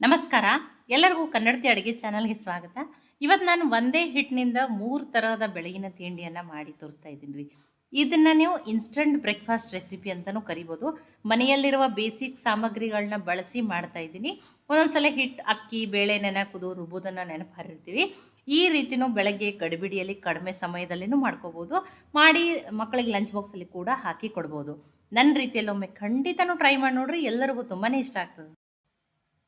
ನಮಸ್ಕಾರ. ಎಲ್ಲರಿಗೂ ಕನ್ನಡತಿ ಅಡುಗೆ ಚಾನಲ್ಗೆ ಸ್ವಾಗತ. ಇವತ್ತು ನಾನು ಒಂದೇ ಹಿಟ್ಟಿನಿಂದ ಮೂರು ಥರದ ಬೆಳಗಿನ ತಿಂಡಿಯನ್ನು ಮಾಡಿ ತೋರಿಸ್ತಾ ಇದ್ದೀನಿ ರೀ. ಇದನ್ನು ನೀವು ಇನ್ಸ್ಟಂಟ್ ಬ್ರೇಕ್ಫಾಸ್ಟ್ ರೆಸಿಪಿ ಅಂತಲೂ ಕರಿಬೋದು. ಮನೆಯಲ್ಲಿರುವ ಬೇಸಿಕ್ ಸಾಮಗ್ರಿಗಳನ್ನ ಬಳಸಿ ಮಾಡ್ತಾ ಇದ್ದೀನಿ. ಒಂದೊಂದ್ಸಲ ಹಿಟ್ಟು ಅಕ್ಕಿ ಬೇಳೆ ನೆನಕುದು ರುಬ್ಬೋದನ್ನು ನೆನಪು ಹಾರಿರ್ತೀವಿ. ಈ ರೀತಿನೂ ಬೆಳಗ್ಗೆ ಗಡಿಬಿಡಿಯಲ್ಲಿ ಕಡಿಮೆ ಸಮಯದಲ್ಲಿನೂ ಮಾಡ್ಕೋಬೋದು. ಮಾಡಿ ಮಕ್ಕಳಿಗೆ ಲಂಚ್ ಬಾಕ್ಸಲ್ಲಿ ಕೂಡ ಹಾಕಿ ಕೊಡ್ಬೋದು. ನನ್ನ ರೀತಿಯಲ್ಲಿ ಒಮ್ಮೆ ಖಂಡಿತನೂ ಟ್ರೈ ಮಾಡಿ ನೋಡ್ರಿ. ಎಲ್ಲರಿಗೂ ತುಂಬಾ ಇಷ್ಟ ಆಗ್ತದೆ.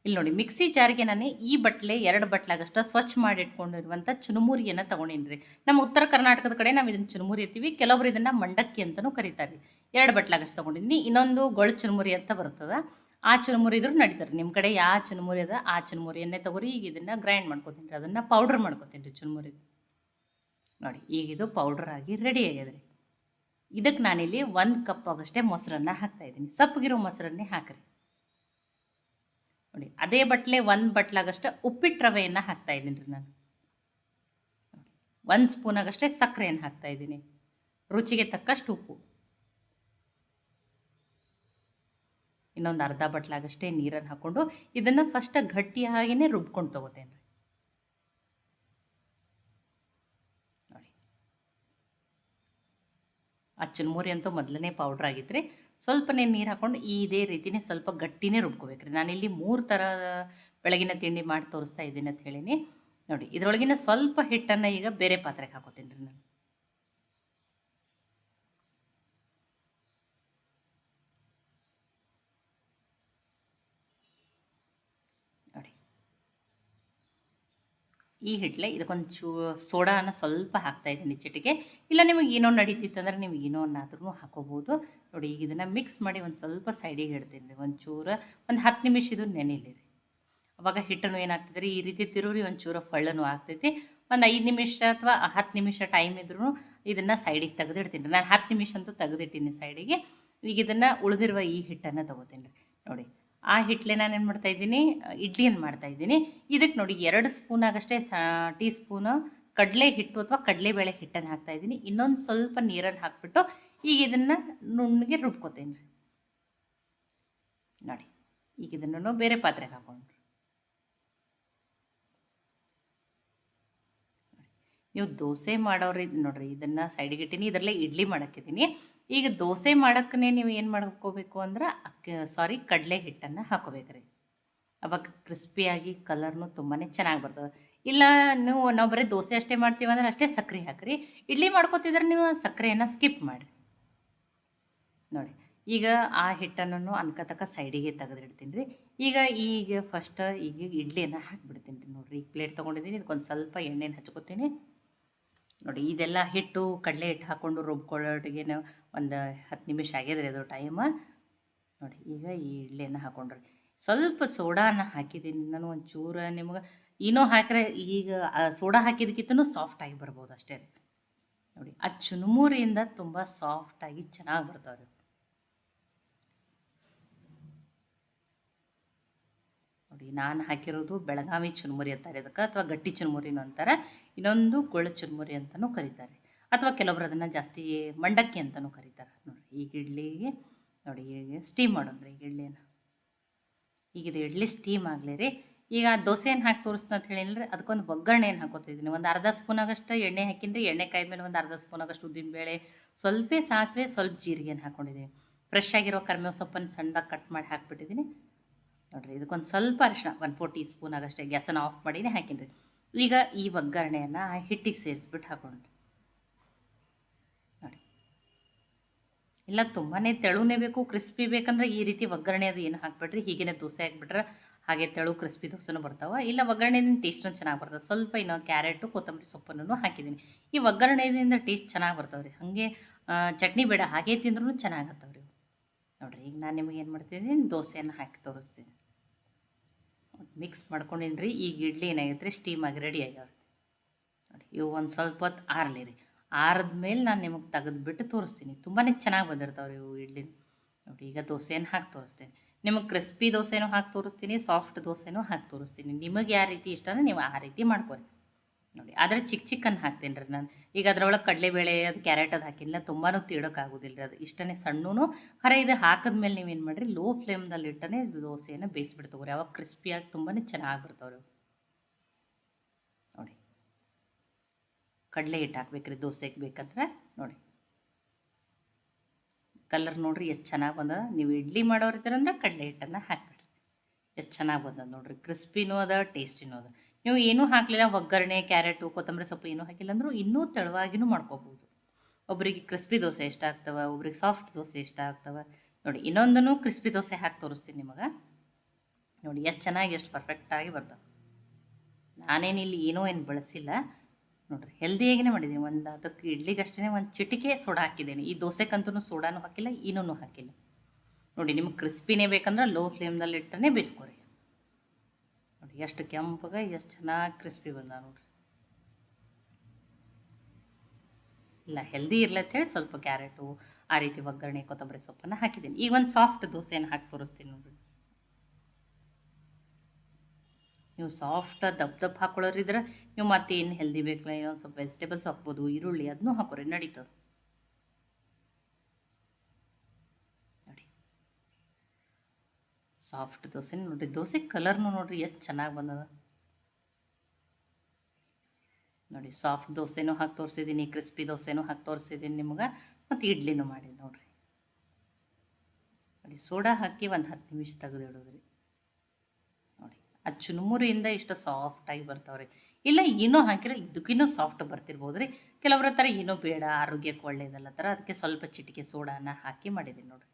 ಇಲ್ಲಿ ನೋಡಿ, ಮಿಕ್ಸಿ ಜಾರಿಗೆ ನಾನು ಈ ಬಟ್ಲೆ, ಎರಡು ಬಟ್ಲಾಗಷ್ಟ ಸ್ವಚ್ಛ ಮಾಡಿ ಇಟ್ಕೊಂಡಿರುವಂಥ ಚುನುಮುರಿಯನ್ನು ತೊಗೊಂಡಿನಿ ನಮ್ಮ ಉತ್ತರ ಕರ್ನಾಟಕದ ಕಡೆ ನಾವು ಇದನ್ನು ಚುನುಮುರಿ ಇರ್ತೀವಿ, ಕೆಲವರು ಇದನ್ನು ಮಂಡಕ್ಕಿ ಅಂತಲೂ ಕರೀತಾರೆ ಎರಡು ಬಟ್ಲಾಗಷ್ಟು ತೊಗೊಂಡಿದ್ದೀನಿ ಇನ್ನೊಂದು ಗೊಳು ಚುನುಮುರಿ ಅಂತ ಬರ್ತದೆ. ಆ ಚುನುಮುರಿ ಇದ್ರೂ ನಡೀತಾರೆ ನಿಮ್ಮ ಕಡೆ ಯಾವ ಚುನುಮುರಿ ಅದ, ಆ ಚುನುಮುರಿಯನ್ನೇ ತಗೋರಿ, ಈಗ ಇದನ್ನು ಗ್ರೈಂಡ್ ಮಾಡ್ಕೊತೀನಿ ರೀ. ಅದನ್ನು ಪೌಡ್ರ್ ಮಾಡ್ಕೊತೀನಿ ರೀ ಚುನುಮುರಿ ನೋಡಿ, ಈಗ ಇದು ಪೌಡ್ರ್ ಆಗಿ ರೆಡಿ ಆಗ್ಯದ ರೀ ಇದಕ್ಕೆ ನಾನಿಲ್ಲಿ ಒಂದು ಕಪ್ ಆಗಷ್ಟೇ ಮೊಸರನ್ನ ಹಾಕ್ತಾಯಿದ್ದೀನಿ ಸಪ್ಪಗಿರೋ ಮೊಸರನ್ನೇ ಹಾಕಿರಿ. ನೋಡಿ, ಅದೇ ಬಟ್ಲೆ ಒಂದು ಬಟ್ಲಾಗಷ್ಟೇ ಉಪ್ಪಿಟ್ಟು ರವೆಯನ್ನು ಹಾಕ್ತಾ ಇದ್ದೀನಿ ರೀ ನಾನು. ಒಂದು ಸ್ಪೂನಾಗಷ್ಟೇ ಸಕ್ಕರೆಯನ್ನು ಹಾಕ್ತಾ ಇದ್ದೀನಿ. ರುಚಿಗೆ ತಕ್ಕಷ್ಟು ಉಪ್ಪು. ಇನ್ನೊಂದು ಅರ್ಧ ಬಟ್ಲಾಗಷ್ಟೇ ನೀರನ್ನು ಹಾಕ್ಕೊಂಡು ಇದನ್ನು ಫಸ್ಟ್ ಗಟ್ಟಿಯಾಗಿಯೇ ರುಬ್ಕೊಂಡು ತೊಗೋತೇನೆ ನೋಡಿ. ಆ ಅಂತೂ ಮೊದಲನೇ ಪೌಡ್ರ್ ಆಗಿತ್ತು ರೀ ಸ್ವಲ್ಪನೇ ನೀರು ಹಾಕ್ಕೊಂಡು ಇದೇ ರೀತಿನೇ ಸ್ವಲ್ಪ ಗಟ್ಟಿನೇ ರುಬ್ಕೋಬೇಕು ರೀ ನಾನಿಲ್ಲಿ ಮೂರು ಥರ ಬೆಳಗಿನ ತಿಂಡಿ ಮಾಡಿ ತೋರಿಸ್ತಾ ಇದ್ದೀನಿ ಅಂತ ಹೇಳೀನಿ. ನೋಡಿ, ಇದರೊಳಗಿನ ಸ್ವಲ್ಪ ಹಿಟ್ಟನ್ನು ಈಗ ಬೇರೆ ಪಾತ್ರೆಗೆ ಹಾಕೋತೀನಿ ರೀ ನಾನು ನೋಡಿ ಈ ಹಿಟ್ಲೆ ಇದಕ್ಕೊಂದು ಚೂ, ಸೋಡಾನ ಸ್ವಲ್ಪ ಹಾಕ್ತಾ ಇದ್ದೀನಿ ಚಿಟಿಗೆ ಇಲ್ಲ ನಿಮಗೆ ಏನೋ ನಡೀತಿತ್ತಂದ್ರೆ ನೀವು ಏನೋನ್ನಾದ್ರೂ ಹಾಕೋಬೋದು. ನೋಡಿ, ಈಗ ಇದನ್ನು ಮಿಕ್ಸ್ ಮಾಡಿ ಒಂದು ಸ್ವಲ್ಪ ಸೈಡಿಗೆ ಇಡ್ತೀನಿ ರೀ ಒಂದು ಚೂರ ಒಂದು ಹತ್ತು ನಿಮಿಷ ಇದು ನೆನೆಯಲಿ ರೀ. ಅವಾಗ ಹಿಟ್ಟನ್ನು ಏನಾಗ್ತದೆ ರೀ, ಈ ರೀತಿ ತಿರುರಿ ಒಂಚೂರು ಫಳ್ಳನು ಆಗ್ತೈತಿ. ಒಂದು ಐದು ನಿಮಿಷ ಅಥವಾ ಹತ್ತು ನಿಮಿಷ ಟೈಮ್ ಇದ್ರೂ ಇದನ್ನು ಸೈಡಿಗೆ ತೆಗೆದಿಡ್ತೀನಿ ರೀ. ನಾನು ಹತ್ತು ನಿಮಿಷ ಅಂತೂ ತೆಗೆದಿಟ್ಟಿನಿ ಸೈಡಿಗೆ ಈಗ ಇದನ್ನು ಉಳಿದಿರುವ ಈ ಹಿಟ್ಟನ್ನು ತೊಗೋತೀನಿ ರೀ. ನೋಡಿ ಆ ಹಿಟ್ಲೆ ನಾನು ಏನು ಮಾಡ್ತಾಯಿದ್ದೀನಿ ಇಡ್ಲಿಯನ್ನು ಮಾಡ್ತಾಯಿದ್ದೀನಿ ಇದಕ್ಕೆ ನೋಡಿ ಎರಡು ಸ್ಪೂನ್ ಆಗಷ್ಟೇ ಸಾ ಟೀ ಸ್ಪೂನು ಕಡಲೆ ಹಿಟ್ಟು ಅಥವಾ ಕಡಲೆಬೇಳೆ ಹಿಟ್ಟನ್ನು ಹಾಕ್ತಾಯಿದ್ದೀನಿ ಇನ್ನೊಂದು ಸ್ವಲ್ಪ ನೀರನ್ನು ಹಾಕ್ಬಿಟ್ಟು ಈಗ ಇದನ್ನು ನುಣ್ಣಗೆ ರುಬ್ಕೋತೀನಿ. ನೋಡಿ, ಈಗ ಇದನ್ನು ಬೇರೆ ಪಾತ್ರೆಗೆ ಹಾಕೊಂಡ್ರಿ ನೀವು ದೋಸೆ ಮಾಡೋರು ನೋಡ್ರಿ, ಇದನ್ನು ಸೈಡಿಗೆ ಇಟ್ಟೀನಿ, ಇದರಲ್ಲೇ ಇಡ್ಲಿ ಮಾಡಕ್ಕಿದ್ದೀನಿ ಈಗ ದೋಸೆ ಮಾಡೋಕ್ಕೇ ನೀವು ಏನು ಮಾಡ್ಕೋಬೇಕು ಅಂದ್ರೆ ಅಕ್ಕಿ ಸಾರಿ ಕಡಲೆ ಹಿಟ್ಟನ್ನು ಹಾಕೋಬೇಕ್ರಿ. ಅವಾಗ ಕ್ರಿಸ್ಪಿಯಾಗಿ ಕಲರ್ನು ತುಂಬಾ ಚೆನ್ನಾಗಿ ಬರ್ತದೆ. ಇಲ್ಲ ನೀವು ನಾವು ಬರೀ ದೋಸೆ ಅಷ್ಟೇ ಮಾಡ್ತೀವಿ ಅಂದ್ರೆ ಅಷ್ಟೇ ಸಕ್ಕರೆ ಹಾಕಿರಿ. ಇಡ್ಲಿ ಮಾಡ್ಕೋತಿದ್ರೆ ನೀವು ಸಕ್ಕರೆಯನ್ನು ಸ್ಕಿಪ್ ಮಾಡಿರಿ. ನೋಡಿ, ಈಗ ಆ ಹಿಟ್ಟನ್ನು ಅನ್ಕತಕ್ಕ ಸೈಡಿಗೆ ತೆಗೆದಿಡ್ತೀನಿ ರೀ ಈಗ ಈಗ ಫಸ್ಟ್ ಈಗ ಇಡ್ಲಿಯನ್ನು ಹಾಕಿಬಿಡ್ತೀನಿ ರೀ ನೋಡಿರಿ. ಈಗ ಪ್ಲೇಟ್ ತೊಗೊಂಡಿದ್ದೀನಿ, ಇದಕ್ಕೊಂದು ಸ್ವಲ್ಪ ಎಣ್ಣೆನ ಹಚ್ಕೋತೀನಿ. ನೋಡಿ, ಇದೆಲ್ಲ ಹಿಟ್ಟು ಕಡಲೆ ಹಿಟ್ಟು ಹಾಕ್ಕೊಂಡು ರುಬ್ಕೊಳ್ಳೋಟಿಗೆ ಒಂದು ಹತ್ತು ನಿಮಿಷ ಆಗ್ಯದ್ರಿ ಅದು ಟೈಮ್ ನೋಡಿ, ಈಗ ಈ ಇಡ್ಲಿಯನ್ನು ಹಾಕೊಂಡ್ರಿ. ಸ್ವಲ್ಪ ಸೋಡಾನ ಹಾಕಿದ್ದೀನಿ. ನಾನು ಒಂದು ಚೂರ ನಿಮ್ಗೆ ಏನೋ ಹಾಕಿದ್ರೆ ಈಗ ಸೋಡಾ ಹಾಕಿದಕ್ಕಿಂತನೂ ಸಾಫ್ಟಾಗಿ ಬರ್ಬೋದು ಅಷ್ಟೇ. ರೀ ನೋಡಿ, ಆ ಚುನುಮೂರಿಯಿಂದ ತುಂಬ ಸಾಫ್ಟಾಗಿ ಚೆನ್ನಾಗಿ ಬರ್ತಾವೆ ನೋಡಿ, ನಾನು ಹಾಕಿರೋದು ಬೆಳಗಾವಿ ಚುನುಮುರಿ ಅಂತಾರೆ ಅದಕ್ಕೆ ಅಥವಾ ಗಟ್ಟಿ ಚುನುಮುರಿನೂ ಅಂತಾರೆ. ಇನ್ನೊಂದು ಚುರುಮುರಿ ಅಂತಲೂ ಕರೀತಾರೆ. ಅಥವಾ ಕೆಲವರು ಅದನ್ನು ಜಾಸ್ತಿ ಮಂಡಕ್ಕಿ ಅಂತಲೂ ಕರೀತಾರೆ. ನೋಡಿ ಈಗ ಇಡ್ಲಿಗೆ ನೋಡಿ ಈಗ ಸ್ಟೀಮ್ ಮಾಡೋಣ ಈಗ ಇಡ್ಲಿಯನ್ನು ಈಗ ಇದು ಇಡ್ಲಿ ಸ್ಟೀಮ್ ಆಗಲಿ ರೀ. ಈಗ ದೋಸೆಯನ್ನು ಹಾಕಿ ತೋರಿಸ್ತಾ ಅಂತ ಹೇಳಿದ್ರೆ ಅದಕ್ಕೊಂದು ಒಗ್ಗರಣೆಯನ್ನು ಹಾಕೋತಿದ್ದೀನಿ ಒಂದು ಅರ್ಧ ಸ್ಪೂನಾಗಷ್ಟು ಎಣ್ಣೆ ಹಾಕಿನ್ರಿ ಎಣ್ಣೆ ಕಾಯಿ ಮೇಲೆ ಒಂದು ಅರ್ಧ ಸ್ಪೂನಾಗಷ್ಟು ಉದ್ದಿನಬೇಳೆ ಸ್ವಲ್ಪ ಸಾಸಿವೆ, ಸ್ವಲ್ಪ ಜೀರಿಗೆನ ಹಾಕ್ಕೊಂಡಿದ್ದೀನಿ ಫ್ರೆಶ್ ಆಗಿರೋ ಕರ್ಮೇವು ಸೊಪ್ಪನ್ನು ಸಣ್ಣದಾಗಿ ಕಟ್ ಮಾಡಿ ಹಾಕ್ಬಿಟ್ಟಿದ್ದೀನಿ ನೋಡಿರಿ, ಇದಕ್ಕೊಂದು ಸ್ವಲ್ಪ ಅರಿಶಿನ ಒನ್ ಫೋರ್ ಟೀ ಸ್ಪೂನ್ ಆಗಷ್ಟೇ ಗ್ಯಾಸನ್ನು ಆಫ್ ಮಾಡಿನೇ ಹಾಕಿನ್ರಿ ಈಗ ಈ ಒಗ್ಗರಣೆಯನ್ನು ಹಿಟ್ಟಿಗೆ ಸೇರಿಸ್ಬಿಟ್ಟು ಹಾಕೊಂಡು ನೋಡಿ. ಇಲ್ಲ ತುಂಬಾ ತೆಳುನೇ ಬೇಕು, ಕ್ರಿಸ್ಪಿ ಬೇಕಂದ್ರೆ ಈ ರೀತಿ ಒಗ್ಗರಣೆ ಅದು ಏನು ಹಾಕ್ಬಿಟ್ರಿ ಹೀಗೇನೆ ದೋಸೆ ಹಾಕ್ಬಿಟ್ರೆ ಹಾಗೆ ತೆಳು ಕ್ರಿಸ್ಪಿ ದೋಸೆನೂ ಬರ್ತಾವೆ. ಇಲ್ಲ, ಒಗ್ಗರಣೆಯಿಂದ ಟೇಸ್ಟೂ ಚೆನ್ನಾಗಿ ಬರ್ತದೆ. ಸ್ವಲ್ಪ ಇನ್ನೂ ಕ್ಯಾರೆಟು, ಕೊತ್ತಂಬರಿ ಸೊಪ್ಪನ್ನು ಹಾಕಿದ್ದೀನಿ. ಈ ಒಗ್ಗರಣೆಯಿಂದ ಟೇಸ್ಟ್ ಚೆನ್ನಾಗಿ ಬರ್ತಾವೆ ರೀ ಹಾಗೆ ಚಟ್ನಿ ಬೇಡ, ಹಾಗೆ ತಿಂದ್ರೂ ಚೆನ್ನಾಗಿ ಹತ್ತವ್ರಿ ನೋಡಿರಿ, ಈಗ ನಾನು ನಿಮಗೆ ಏನು ಮಾಡ್ತಿದ್ದೀನಿ, ದೋಸೆಯನ್ನು ಹಾಕಿ ತೋರಿಸ್ತೀನಿ. ಮಿಕ್ಸ್ ಮಾಡ್ಕೊಂಡಿನಿ ರೀ ಈಗ ಇಡ್ಲಿ ಏನಾಗೈತೆ ರೀ ಸ್ಟೀಮಾಗಿ ರೆಡಿ ಆಗ್ಯಾವ ನೋಡಿ, ಇವು ಒಂದು ಸ್ವಲ್ಪ ಹೊತ್ತು ಆರಲಿ ರೀ. ಆರಿದ್ಮೇಲೆ ನಾನು ನಿಮಗೆ ತೆಗೆದುಬಿಟ್ಟು ತೋರಿಸ್ತೀನಿ. ತುಂಬಾ ಚೆನ್ನಾಗಿ ಬಂದಿರ್ತಾವೆ ಇವು ಇಡ್ಲಿ ನೋಡಿ, ಈಗ ದೋಸೆಯನ್ನು ಹಾಕಿ ತೋರಿಸ್ತೀನಿ. ನಿಮಗೆ ಕ್ರಿಸ್ಪಿ ದೋಸೆನೂ ಹಾಕಿ ತೋರಿಸ್ತೀನಿ ಸಾಫ್ಟ್ ದೋಸೆನೂ ಹಾಕಿ ತೋರಿಸ್ತೀನಿ. ನಿಮಗೆ ಯಾವ ರೀತಿ ಇಷ್ಟನೋ ನೀವು ಆ ರೀತಿ ಮಾಡ್ಕೊರಿ. ನೋಡಿ, ಆದರೆ ಚಿಕ್ಕ ಚಿಕ್ಕನ್ನು ಹಾಕ್ತೀನಿ ರೀ ನಾನು. ಈಗ ಅದ್ರೊಳಗೆ ಕಡಲೆಬೇಳೆ, ಅದು ಕ್ಯಾರೆಟ್ ಅದು ಹಾಕಿಲ್ಲ ತುಂಬಾ ತೀಡೋಕ್ಕಾಗೋದಿಲ್ಲ ರೀ ಅದು. ಇಷ್ಟನೇ ಸಣ್ಣನು. ಖರೆ ಇದು ಹಾಕಿದ್ಮೇಲೆ ನೀವೇನು ಮಾಡಿರಿ ಲೋ ಫ್ಲೇಮ್ದಲ್ಲಿ ಇಟ್ಟನೆ ದೋಸೆಯನ್ನು ಬೇಯಿಸ್ಬಿಡ್ತವ್ರಿ ಅವಾಗ ಕ್ರಿಸ್ಪಿಯಾಗಿ ತುಂಬಾ ಚೆನ್ನಾಗಿ ಬರ್ತಾವ್ರಿ. ನೋಡಿ. ಕಡಲೆ ಹಿಟ್ಟು ಹಾಕ್ಬೇಕ್ರಿ ದೋಸೆಗೆ ಬೇಕಂದ್ರೆ. ನೋಡಿ. ಕಲರ್ ನೋಡ್ರಿ ಎಷ್ಟು ಚೆನ್ನಾಗಿ ಬಂದದ. ನೀವು ಇಡ್ಲಿ ಮಾಡೋರಿದ್ದೀರಂದ್ರೆ ಕಡಲೆ ಹಿಟ್ಟನ್ನು ಹಾಕ್ಬಿಡ್ರಿ. ಎಷ್ಟು ಚೆನ್ನಾಗಿ ಬಂದದ ನೋಡ್ರಿ. ಕ್ರಿಸ್ಪಿನೂ ಅದ ಟೇಸ್ಟಿನೂ ಅದ. ನೀವು ಏನೂ ಹಾಕಲಿಲ್ಲ, ಒಗ್ಗರಣೆ, ಕ್ಯಾರೆಟು, ಕೊತ್ತಂಬರಿ ಸೊಪ್ಪು ಏನೂ ಹಾಕಿಲ್ಲ ಅಂದರೂ ಇನ್ನೂ ತೆಳುವಾಗಿನೂ ಮಾಡ್ಕೋಬೋದು. ಒಬ್ರಿಗೆ ಕ್ರಿಸ್ಪಿ ದೋಸೆ ಇಷ್ಟ ಆಗ್ತವೆ, ಒಬ್ರಿಗೆ ಸಾಫ್ಟ್ ದೋಸೆ ಇಷ್ಟ ಆಗ್ತವೆ. ನೋಡಿ, ಇನ್ನೊಂದನ್ನು ಕ್ರಿಸ್ಪಿ ದೋಸೆ ಹಾಕಿ ತೋರಿಸ್ತೀನಿ ನಿಮಗೆ. ನೋಡಿ, ಎಷ್ಟು ಚೆನ್ನಾಗಿ, ಎಷ್ಟು ಪರ್ಫೆಕ್ಟಾಗಿ ಬರ್ತವೆ. ನಾನೇನು ಇಲ್ಲಿ ಏನೋ ಏನು ಬಳಸಿಲ್ಲ. ನೋಡ್ರಿ ಹೆಲ್ದಿಯಾಗಿನೇ ಮಾಡಿದ್ದೀನಿ ಒಂದು ಅದಕ್ಕೆ ಇಡ್ಲಿಗಷ್ಟೇ ಒಂದು ಚಿಟಿಕೆ ಸೋಡಾ ಹಾಕಿದ್ದೀನಿ. ಈ ದೋಸೆಗಂತೂ ಸೋಡಾನು ಹಾಕಿಲ್ಲ ಏನೂ ಹಾಕಿಲ್ಲ. ನೋಡಿ, ನಿಮ್ಗೆ ಕ್ರಿಸ್ಪಿನೇ ಬೇಕಂದ್ರೆ ಲೋ ಫ್ಲೇಮ್ದಲ್ಲಿ ಇಟ್ಟನೇ ಬೇಯಿಸ್ಕೊರಿ. ನೋಡಿ, ಎಷ್ಟು ಕೆಂಪಗೆ, ಎಷ್ಟು ಚೆನ್ನಾಗಿ ಕ್ರಿಸ್ಪಿ ಬಂದ ನೋಡ್ರಿ. ಇಲ್ಲ ಹೆಲ್ದಿ ಇರ್ಲತ್ತೇಳಿ ಸ್ವಲ್ಪ ಕ್ಯಾರೆಟು ಆ ರೀತಿ ಒಗ್ಗರಣೆ, ಕೊತ್ತಂಬರಿ ಸೊಪ್ಪನ್ನು ಹಾಕಿದ್ದೀನಿ. ಈಗ ಒಂದು ಸಾಫ್ಟ್ ದೋಸೆಯನ್ನು ಹಾಕಿ ತೋರಿಸ್ತೀನಿ ನೋಡಿರಿ. ನೀವು ಸಾಫ್ಟ್ ದಪ್ಪ ದಪ್ಪ ಹಾಕೊಳ್ಳೋರಿದ್ರೆ, ನೀವು ಮತ್ತೆ ಏನು ಹೆಲ್ದಿ ಬೇಕಲ್ಲ ಒಂದು ಸ್ವಲ್ಪ ವೆಜಿಟೇಬಲ್ಸ್ ಹಾಕ್ಬೋದು, ಈರುಳ್ಳಿ ಅದನ್ನೂ ಹಾಕೋರಿ, ನಡೀತದೆ ನೋಡಿ ಸಾಫ್ಟ್ ದೋಸೆ ನೋಡ್ರಿ, ದೋಸೆ ಕಲರ್ನು ನೋಡಿರಿ ಎಷ್ಟು ಚೆನ್ನಾಗಿ ಬಂದದ. ನೋಡಿ, ಸಾಫ್ಟ್ ದೋಸೆನೂ ಹಾಕಿ ತೋರಿಸಿದ್ದೀನಿ ಕ್ರಿಸ್ಪಿ ದೋಸೆನೂ ಹಾಕಿ ತೋರಿಸಿದ್ದೀನಿ ನಿಮ್ಗೆ, ಮತ್ತು ಇಡ್ಲಿನೂ ಮಾಡಿ ನೋಡಿರಿ. ನೋಡಿ, ಸೋಡಾ ಹಾಕಿ ಒಂದು ಹತ್ತು ನಿಮಿಷ ತೆಗೆದಿಡೋದ್ರಿ. ನೋಡಿ, ಆ ಚುನುಮುರಿಯಿಂದ ಇಷ್ಟು ಸಾಫ್ಟಾಗಿ ಬರ್ತಾವ್ರಿ. ಇಲ್ಲ ಏನೋ ಹಾಕಿರೋ ಇದಕ್ಕಿನ್ನೂ ಸಾಫ್ಟ್ ಬರ್ತಿರ್ಬೋದು ರೀ ಕೆಲವರ ಥರ ಏನೂ ಬೇಡ, ಆರೋಗ್ಯಕ್ಕೆ ಒಳ್ಳೆಯದಲ್ಲ ಥರ ಅದಕ್ಕೆ ಸ್ವಲ್ಪ ಚಿಟಿಕೆ ಸೋಡಾನ ಹಾಕಿ ಮಾಡಿದ್ದೀನಿ ನೋಡಿರಿ.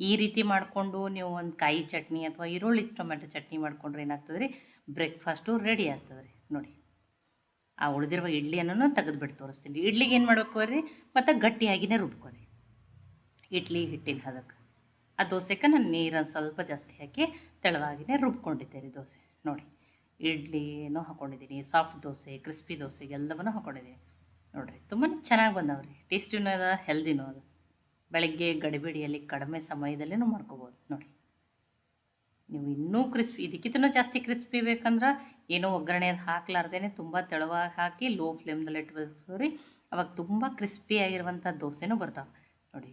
ಈ ರೀತಿ ಮಾಡಿಕೊಂಡು ನೀವು ಒಂದು ಕಾಯಿ ಚಟ್ನಿ ಅಥವಾ ಈರುಳ್ಳಿ ಟೊಮೆಟೊ ಚಟ್ನಿ ಮಾಡ್ಕೊಂಡ್ರೆ ಏನಾಗ್ತದೆ ರೀ ಬ್ರೇಕ್ಫಾಸ್ಟು ರೆಡಿ ಆಗ್ತದೆ ರೀ ನೋಡಿ. ಆ ಉಳಿದಿರುವ ಇಡ್ಲಿಯನ್ನು ತೆಗೆದುಬಿಟ್ಟು ತೋರಿಸ್ತೀನಿ. ಇಡ್ಲಿಗೆ ಏನು ಮಾಡಬೇಕು ರೀ ಮತ್ತು ಗಟ್ಟಿಯಾಗಿನೇ ರುಬ್ಕೋರಿ. ಇಡ್ಲಿ ಹಿಟ್ಟಿನ ಹದಕ್ಕೆ ಆ ದೋಸೆಗೆ ನಾನು ನೀರನ್ನು ಸ್ವಲ್ಪ ಜಾಸ್ತಿ ಹಾಕಿ ತೆಳವಾಗಿನೇ ರುಬ್ಕೊಂಡಿದ್ದೆ ರೀ ದೋಸೆ. ನೋಡಿ. ಇಡ್ಲಿನೂ ಹಾಕ್ಕೊಂಡಿದ್ದೀನಿ ಸಾಫ್ಟ್ ದೋಸೆ, ಕ್ರಿಸ್ಪಿ ದೋಸೆ ಎಲ್ಲವನ್ನೂ ಹಾಕ್ಕೊಂಡಿದ್ದೀನಿ ನೋಡಿರಿ ತುಂಬಾ ಚೆನ್ನಾಗಿ ಬಂದವ್ರಿ. ಟೇಸ್ಟಿನೂ ಅದ ಹೆಲ್ದಿನೂ ಅದ. ಬೆಳಗ್ಗೆ ಗಡಿಬಿಡಿಯಲ್ಲಿ ಕಡಿಮೆ ಸಮಯದಲ್ಲೇ ಮಾಡ್ಕೋಬೋದು. ನೋಡಿ. ನೀವು ಇನ್ನೂ ಕ್ರಿಸ್ಪಿ ಇದಕ್ಕಿಂತ ಜಾಸ್ತಿ ಕ್ರಿಸ್ಪಿ ಬೇಕಂದ್ರೆ ಏನೋ ಒಗ್ಗರಣೆ ಹಾಕ್ಲಾರ್ದೇ ತುಂಬ ತೆಳುವಾಗಿ ಹಾಕಿ ಲೋ ಫ್ಲೇಮ್ದಲ್ಲಿ ಇಟ್ಬೇಕು ರೀ ಅವಾಗ ತುಂಬ ಕ್ರಿಸ್ಪಿ ಆಗಿರುವಂಥ ದೋಸೆನೂ ಬರ್ತಾವೆ. ನೋಡಿ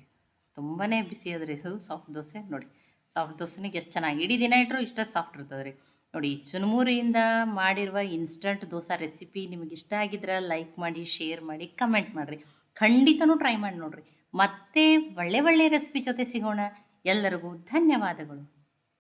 ತುಂಬಾ ಬಿಸಿ ಅದ ರೀ ಸಾಫ್ಟ್ ದೋಸೆ. ನೋಡಿ, ಸಾಫ್ಟ್ ದೋಸೆನಿಗೆ ಎಷ್ಟು ಚೆನ್ನಾಗಿ, ಇಡೀ ದಿನ ಇಟ್ಟರು ಇಷ್ಟ ಸಾಫ್ಟ್ ಇರ್ತದೆ ರೀ ನೋಡಿ ಚುನುಮುರಿಯಿಂದ ಮಾಡಿರುವ ಇನ್ಸ್ಟಂಟ್ ದೋಸೆ ರೆಸಿಪಿ ನಿಮಗೆ ಇಷ್ಟ ಆಗಿದ್ರೆ ಲೈಕ್ ಮಾಡಿ, ಶೇರ್ ಮಾಡಿ, ಕಮೆಂಟ್ ಮಾಡಿರಿ. ಖಂಡಿತನೂ ಟ್ರೈ ಮಾಡಿ ನೋಡಿರಿ. ಮತ್ತೆ ಒಳ್ಳೆ ಒಳ್ಳೆ ರೆಸಿಪಿ ಜೊತೆ ಸಿಗೋಣ. ಎಲ್ಲರಿಗೂ ಧನ್ಯವಾದಗಳು.